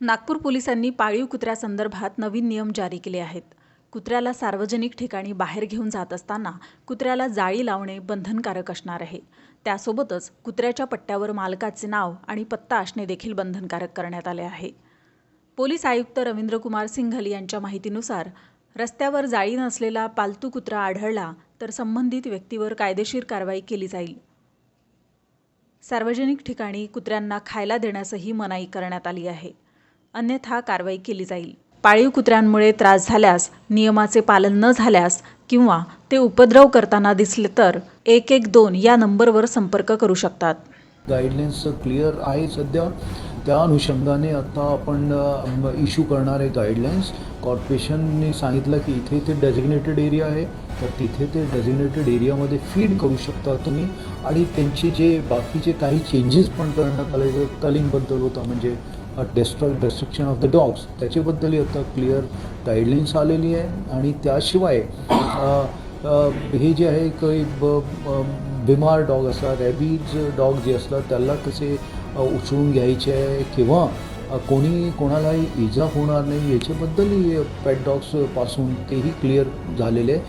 नागपूर पोलिसांनी पाळीव कुत्र्यासंदर्भात नवीन नियम जारी केले आहेत. कुत्र्याला सार्वजनिक ठिकाणी बाहेर घेऊन जात असताना कुत्र्याला जाळी लावणे बंधनकारक असणार आहे. त्यासोबतच कुत्र्याच्या पट्ट्यावर मालकाचे नाव आणि पत्ता असणे देखील बंधनकारक करण्यात आले आहे. पोलीस आयुक्त रवींद्रकुमार सिंघल यांच्या माहितीनुसार रस्त्यावर जाळी नसलेला पालतू कुत्रा आढळला तर संबंधित व्यक्तीवर कायदेशीर कारवाई केली जाईल. सार्वजनिक ठिकाणी कुत्र्यांना खायला देण्यासही मनाई करण्यात आली आहे. अन्यथा कारवाई केली जाईल. पाळीव कुत्र्यांमुळे त्रास झाल्यास नियमाचे पालन न झाल्यास किंवा ते उपद्रव करताना दिसले तर एक एक दोन या नंबरवर संपर्क करू शकतात. गाईडलाईन्स क्लिअर आहे सध्या. त्या अनुषंगाने आता आपण इश्यू करणार आहे गाईडलाईन्स कॉर्पोरेशनने सांगितलं की इथे ते डेजिग्नेटेड एरिया आहे. तर तिथे ते डेजिग्नेटेड एरियामध्ये फीड करू शकता तुम्ही. आणि त्यांचे जे बाकीचे काही चेंजेस पण करण्यात आले कलिंगबद्दल होता म्हणजे destroy destruction of the dogs त्याच्याबद्दलही आता क्लिअर गाईडलाईन्स आलेली आहे. आणि त्याशिवाय हे जे आहे काही ब बिमार डॉग असतात रॅबीज डॉग जे असतात त्याला कसे उचलून घ्यायचे आहे किंवा कोणी कोणालाही इजा होणार नाही याच्याबद्दलही पॅट डॉग्सपासून तेही क्लिअर झालेले आहे.